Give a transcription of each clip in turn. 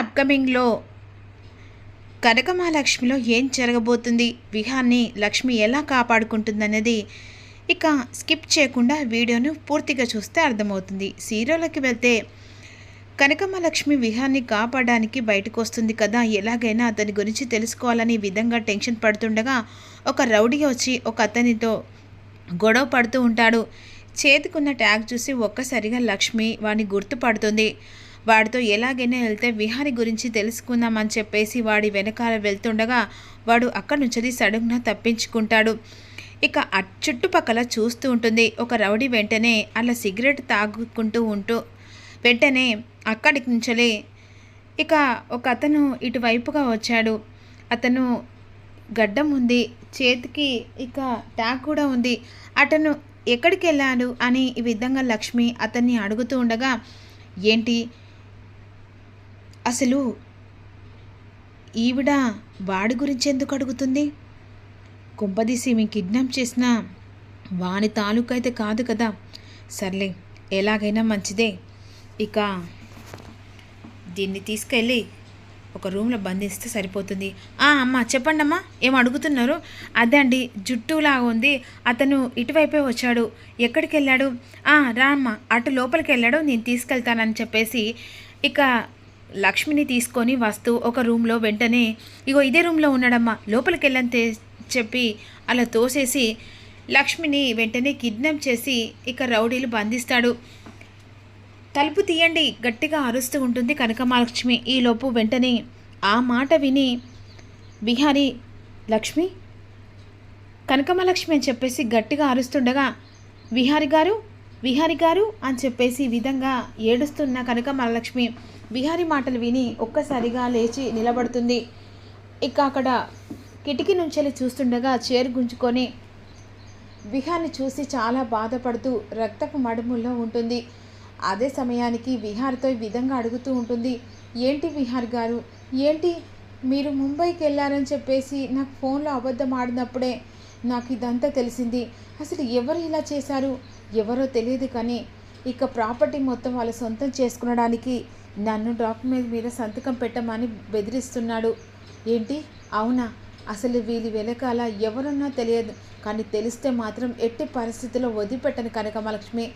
అప్కమింగ్లో కనకమహాలక్ష్మిలో ఏం జరగబోతుంది? విహాన్ని లక్ష్మి ఎలా కాపాడుకుంటుందనేది ఇక స్కిప్ చేయకుండా వీడియోను పూర్తిగా చూస్తే అర్థమవుతుంది. సీరియల్లోకి వెళ్తే కనకమహాలక్ష్మి విహాన్ని కాపాడడానికి బయటకు వస్తుంది కదా ఎలాగైనా అతని గురించి తెలుసుకోవాలని విధంగా టెన్షన్ పడుతుండగా ఒక రౌడీ వచ్చి ఒక అతనితో గొడవ పడుతూ ఉంటాడు. చేతికున్న ట్యాగ్ చూసి ఒక్కసారిగా లక్ష్మి వాడిని గుర్తుపడుతుంది. వాడితో ఎలాగైనా వెళ్తే విహారి గురించి తెలుసుకుందామని చెప్పేసి వాడి వెనకాల వెళ్తుండగా వాడు అక్కడి నుంచి సడన్గా తప్పించుకుంటాడు. ఇక చుట్టుపక్కల చూస్తూ ఉంటుంది. ఒక రౌడీ వెంటనే అలా సిగరెట్ తాగుకుంటూ ఉంటూ వెంటనే అక్కడికి నుంచలే ఇక ఒక అతను ఇటువైపుగా వచ్చాడు. అతను గడ్డం ఉంది. చేతికి ఇక ట్యాగ్ కూడా ఉంది. అతను ఎక్కడికి వెళ్ళాడు అని ఈ విధంగా లక్ష్మి అతన్ని అడుగుతూ ఉండగా ఏంటి? అసలు ఈవిడ వాడి గురించి ఎందుకు అడుగుతుంది? కుంపదీసి మీ కిడ్నాప్ చేసిన వాని తాలూకు అయితే కాదు కదా. సర్లే ఎలాగైనా మంచిదే. ఇక దీన్ని తీసుకెళ్ళి ఒక రూమ్లో బంధిస్తే సరిపోతుంది. ఆ అమ్మ చెప్పండి అమ్మా ఏం అడుగుతున్నారు? అదే అండి జుట్టులాగా ఉంది. అతను ఇటువైపే వచ్చాడు. ఎక్కడికి వెళ్ళాడు రా అమ్మ అటు లోపలికి వెళ్ళాడు నేను తీసుకెళ్తానని చెప్పేసి ఇక లక్ష్మిని తీసుకొని వస్తూ ఒక రూమ్లో వెంటనే ఇగో ఇదే రూమ్లో ఉన్నాడమ్మా లోపలికి వెళ్ళని చెప్పి అలా తోసేసి లక్ష్మిని వెంటనే కిడ్నాప్ చేసి ఇక రౌడీలు బంధిస్తాడు. తలుపు తీయండి గట్టిగా అరుస్తూ ఉంటుంది కనకమహాలక్ష్మి. ఈలోపు వెంటనే ఆ మాట విని బిహారీ లక్ష్మి? కనకమహాలక్ష్మి అని చెప్పేసి గట్టిగా అరుస్తుండగా విహారి గారు విహారి గారు అని చెప్పేసి ఈ విధంగా ఏడుస్తున్న కనకమహాలక్ష్మి విహారి మాటలు విని ఒక్కసారిగా లేచి నిలబడుతుంది. ఇక అక్కడ కిటికీ నుంచి చూస్తుండగా చేరు గుంజుకొని విహార్ని చూసి చాలా బాధపడుతూ రక్తపు మడుముల్లో ఉంటుంది. అదే సమయానికి విహార్తో ఈ విధంగా అడుగుతూ ఉంటుంది. ఏంటి విహార్ గారు? ఏంటి? మీరు ముంబైకి వెళ్ళారని చెప్పేసి నాకు ఫోన్లో అబద్ధం ఆడినప్పుడే నాకు ఇదంతా తెలిసింది. అసలు ఎవరు ఇలా చేశారు? ఎవరో తెలియదు కానీ ఇక ప్రాపర్టీ మొత్తం వాళ్ళ సొంతం చేసుకునడానికి నన్ను డాక్యుమెంట్ మీద సంతకం పెట్టమని బెదిరిస్తున్నాడు. ఏంటి? అవునా? అసలు వీళ్ళ వెనకాల ఎవరున్నా తెలియదు. కానీ తెలిస్తే మాత్రం ఎట్టి పరిస్థితుల్లో వదిలిపెట్టను కనకమలక్ష్మి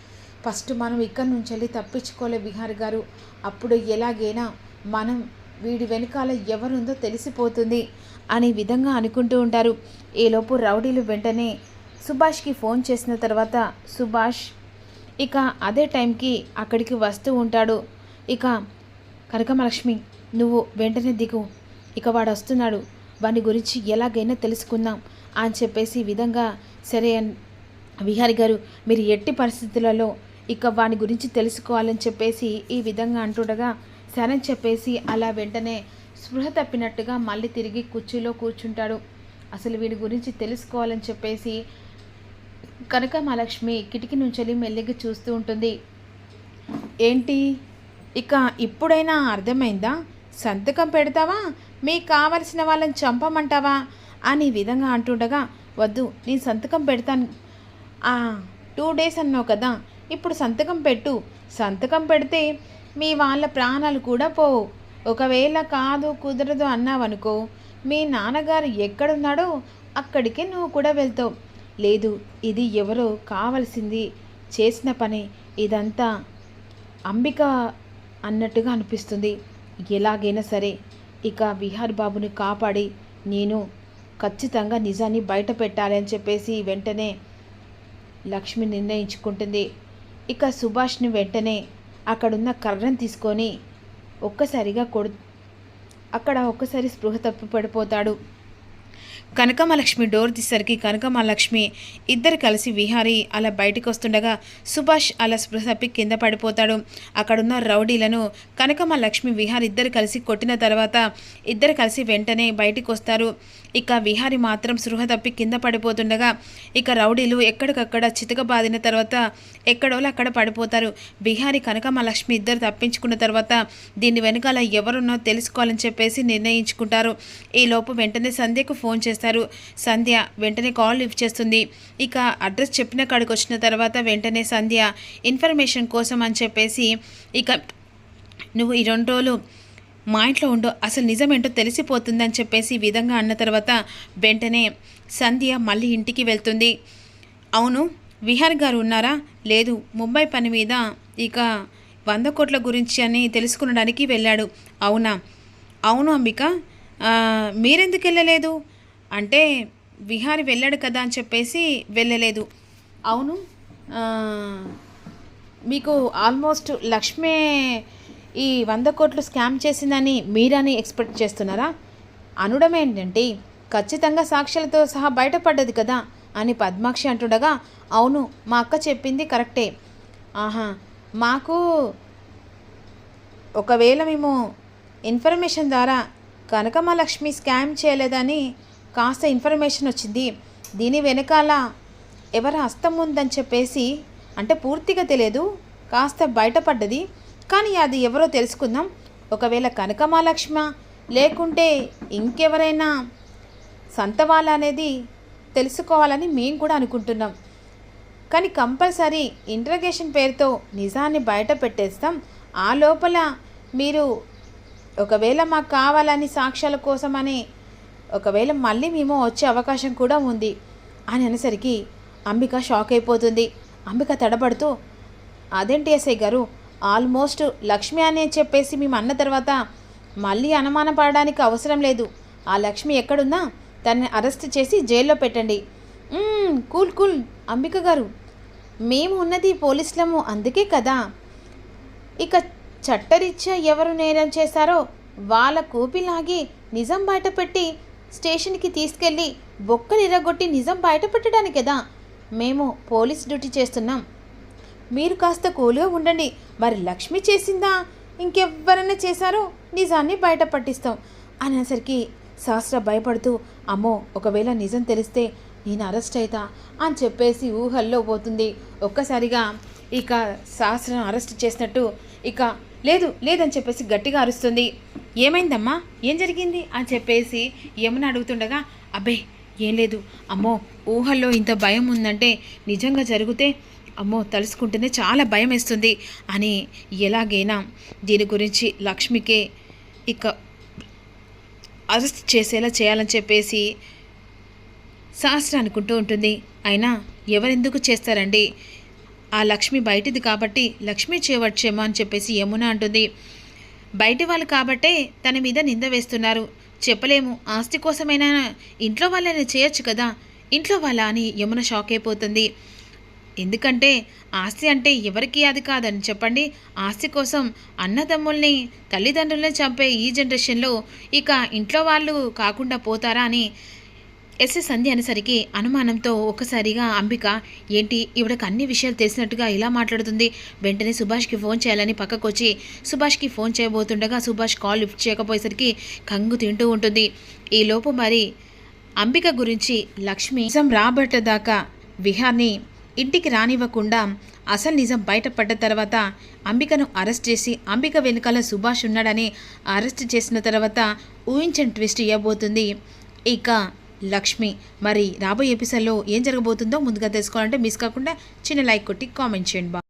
ఫస్ట్ మనం ఇక్కడి నుంచి వెళ్ళి తప్పించుకోలే విహార్ గారు. అప్పుడు ఎలాగైనా మనం వీడి వెనకాల ఎవరుందో తెలిసిపోతుంది అనే విధంగా అనుకుంటూ ఉంటారు. ఈలోపు రౌడీలు వెంటనే సుభాష్కి ఫోన్ చేసిన తర్వాత సుభాష్ ఇక అదే టైంకి అక్కడికి వస్తూ ఉంటాడు. ఇక కనకమలక్ష్మి నువ్వు వెంటనే దిగు. ఇక వాడు వస్తున్నాడు వాని గురించి ఎలాగైనా తెలుసుకుందాం అని చెప్పేసి విధంగా సరే అన్- విహారి గారు మీరు ఎట్టి పరిస్థితులలో ఇక వాని గురించి తెలుసుకోవాలని చెప్పేసి ఈ విధంగా అంటుండగా సరే అని చెప్పేసి అలా వెంటనే స్పృహ తప్పినట్టుగా మళ్ళీ తిరిగి కుర్చీలో కూర్చుంటాడు. అసలు వీడి గురించి తెలుసుకోవాలని చెప్పేసి కనక మహాలక్ష్మి కిటికీ నుంచి మెల్లిగి చూస్తూ ఉంటుంది. ఏంటి? ఇక ఇప్పుడైనా అర్థమైందా? సంతకం పెడతావా? మీకు కావలసిన వాళ్ళని చంపమంటావా? అని విధంగా అంటుండగా వద్దు నేను సంతకం పెడతాను. ఆ టూ డేస్ అన్నావు కదా ఇప్పుడు సంతకం పెట్టు. సంతకం పెడితే మీ వాళ్ళ ప్రాణాలు కూడా పోవు. ఒకవేళ కాదు కుదరదు అన్నావనుకో మీ నాన్నగారు ఎక్కడున్నాడో అక్కడికి నువ్వు కూడా వెళ్తావు. లేదు ఇది ఎవరో కావలసింది చేసిన పని. ఇదంతా అంబిక అన్నట్టుగా అనిపిస్తుంది. ఎలాగైనా సరే ఇక విహార్ బాబుని కాపాడి నేను ఖచ్చితంగా నిజాన్ని బయట పెట్టాలి అని చెప్పేసి వెంటనే లక్ష్మి నిర్ణయించుకుంటుంది. ఇక సుభాష్ని వెంటనే అక్కడున్న కర్రను తీసుకొని ఒక్కసారిగా కొడు అక్కడ ఒక్కసారి స్పృహ తప్పి పడిపోతాడు కనకమలక్ష్మి డోర్ తీసరికి కనకమలక్ష్మి ఇద్దరు కలిసి విహారీ అలా బయటకు వస్తుండగా సుభాష్ అలా స్పృహ కింద పడిపోతాడు. అక్కడున్న రౌడీలను కనకమలక్ష్మి విహార్ ఇద్దరు కలిసి కొట్టిన తర్వాత ఇద్దరు కలిసి వెంటనే బయటకు వస్తారు. ఇక విహారి మాత్రం సృహ తప్పి కింద పడిపోతుండగా ఇక రౌడీలు ఎక్కడికక్కడ చితకబాదిన తర్వాత ఎక్కడోళ్ళు అక్కడ పడిపోతారు. బిహారి కనకమలక్ష్మి ఇద్దరు తప్పించుకున్న తర్వాత దీని వెనకాల ఎవరున్నో తెలుసుకోవాలని చెప్పేసి నిర్ణయించుకుంటారు. ఈ లోపు వెంటనే సంధ్యకు ఫోన్ చేస్తారు. సంధ్య వెంటనే కాల్ లిఫ్ట్ చేస్తుంది. ఇక అడ్రస్ చెప్పిన కాడికి వచ్చిన తర్వాత వెంటనే సంధ్య ఇన్ఫర్మేషన్ కోసం అని చెప్పేసి ఇక నువ్వు ఈ రెండు రోజులు మా ఇంట్లో ఉండు అసలు నిజమేంటో తెలిసిపోతుందని చెప్పేసి విధంగా అన్న తర్వాత వెంటనే సంధ్య మళ్ళీ ఇంటికి వెళ్తుంది. అవును విహార్ గారు ఉన్నారా? లేదు ముంబై పని మీద ఇక వంద కోట్ల గురించి అని తెలుసుకునడానికి వెళ్ళాడు. అవునా? అవును అంబిక. మీరెందుకు వెళ్ళలేదు? అంటే విహారి వెళ్ళాడు కదా అని చెప్పేసి వెళ్ళలేదు. అవును మీకు ఆల్మోస్ట్ లక్ష్మే ఈ వంద కోట్లు స్కామ్ చేసిందని మీరని ఎక్స్పెక్ట్ చేస్తున్నారా? అనడం ఏంటంటే ఖచ్చితంగా సాక్ష్యాలతో సహా బయటపడ్డది కదా అని పద్మాక్షి అంటుండగా అవును మా అక్క చెప్పింది కరెక్టే. ఆహా మాకు ఒకవేళ మేము ఇన్ఫర్మేషన్ ద్వారా కనకమలక్ష్మి స్కామ్ చేయలేదని కాస్త ఇన్ఫర్మేషన్ వచ్చింది. దీని వెనకాల ఎవరి హస్తం ఉందని చెప్పేసి అంటే పూర్తిగా తెలియదు కాస్త బయటపడ్డది. కానీ అది ఎవరో తెలుసుకుందాం. ఒకవేళ కనకమాలక్ష్మ లేకుంటే ఇంకెవరైనా సంత అనేది తెలుసుకోవాలని మేము కూడా అనుకుంటున్నాం. కానీ కంపల్సరీ ఇంట్రగేషన్ పేరుతో నిజాన్ని బయట పెట్టేస్తాం. ఆ లోపల మీరు ఒకవేళ మాకు కావాలని సాక్ష్యాల కోసమని ఒకవేళ మళ్ళీ మేము వచ్చే అవకాశం కూడా ఉంది అని అనేసరికి అంబిక షాక్ అయిపోతుంది. అంబిక తడబడుతూ అదేంటి ఎస్ఐ గారు? ఆల్మోస్ట్ లక్ష్మి అని చెప్పేసి మేము అన్న తర్వాత మళ్ళీ అనుమానం పడడానికి అవసరం లేదు. ఆ లక్ష్మి ఎక్కడున్నా తనని అరెస్ట్ చేసి జైల్లో పెట్టండి. కూల్ కూల్ అంబిక గారు. మేము ఉన్నది పోలీసులము అందుకే కదా. ఇక చట్టరీత్యా ఎవరు నేరం చేశారో వాళ్ళ కూపిలాగి నిజం బయటపెట్టి స్టేషన్కి తీసుకెళ్ళి బొక్కలు ఇరగొట్టి నిజం బయటపెట్టడానికి కదా మేము పోలీస్ డ్యూటీ చేస్తున్నాం. మీరు కాస్త కూలుగా ఉండండి. మరి లక్ష్మి చేసిందా? ఇంకెవ్వరైనా చేశారో? నిజాన్ని బయట పట్టిస్తాం. అనేసరికి శాస్త్ర భయపడుతూ అమ్మో ఒకవేళ నిజం తెలిస్తే నేను అరెస్ట్ అవుతా అని చెప్పేసి ఊహల్లో పోతుంది. ఒక్కసారిగా ఇక శాస్త్రం అరెస్ట్ చేసినట్టు ఇక లేదు లేదని చెప్పేసి గట్టిగా అరుస్తుంది. ఏమైందమ్మా? ఏం జరిగింది? అని చెప్పేసి యమున అడుగుతుండగా అబ్బే ఏం లేదు. అమ్మో ఊహల్లో ఇంత భయం ఉందంటే నిజంగా జరిగితే అమ్మో తలుసుకుంటేనే చాలా భయం వేస్తుంది అని ఎలాగైనా దీని గురించి లక్ష్మికే ఇక అరెస్ట్ చేసేలా చేయాలని చెప్పేసి శాస్త్ర అనుకుంటూ ఉంటుంది. అయినా ఎవరెందుకు చేస్తారండి? ఆ లక్ష్మి బయటిది కాబట్టి లక్ష్మి చేయవచ్చేమో అని చెప్పేసి యమున అంటుంది. బయటి వాళ్ళు కాబట్టే తన మీద నింద వేస్తున్నారు. చెప్పలేము ఆస్తి కోసమైనా ఇంట్లో వాళ్ళని చేయొచ్చు కదా? ఇంట్లో వాళ్ళ అని యమున షాక్ అయిపోతుంది. ఎందుకంటే ఆస్తి అంటే ఎవరికి అది కాదని చెప్పండి. ఆస్తి కోసం అన్నదమ్ముల్ని తల్లిదండ్రుల్ని చంపే ఈ జనరేషన్లో ఇక ఇంట్లో వాళ్ళు కాకుండా పోతారా అని ఎస్ఎస్ సంధ్య అనేసరికి అనుమానంతో ఒకసారిగా అంబిక ఏంటి ఇవిడకు అన్ని విషయాలు తెలిసినట్టుగా ఇలా మాట్లాడుతుంది? వెంటనే సుభాష్కి ఫోన్ చేయాలని పక్కకు వచ్చి సుభాష్కి ఫోన్ చేయబోతుండగా సుభాష్ కాల్ లిఫ్ట్ చేయకపోయేసరికి కంగు తింటూ ఉంటుంది. ఈలోపు మరి అంబిక గురించి లక్ష్మి నిజం రాబట్టేదాకా విహార్ని ఇంటికి రానివ్వకుండా అసలు నిజం బయటపడ్డ తర్వాత అంబికను అరెస్ట్ చేసి అంబిక వెనుకాల సుభాష్ ఉన్నాడని అరెస్ట్ చేసిన తర్వాత ఊహించని ట్విస్ట్ ఇవ్వబోతుంది. ఇక లక్ష్మి మరి రాబోయే ఎపిసోడ్లో ఏం జరగబోతుందో ముందుగా తెలుసుకోవాలంటే మిస్ కాకుండా చిన్న లైక్ కొట్టి కామెంట్ చేయండి. బా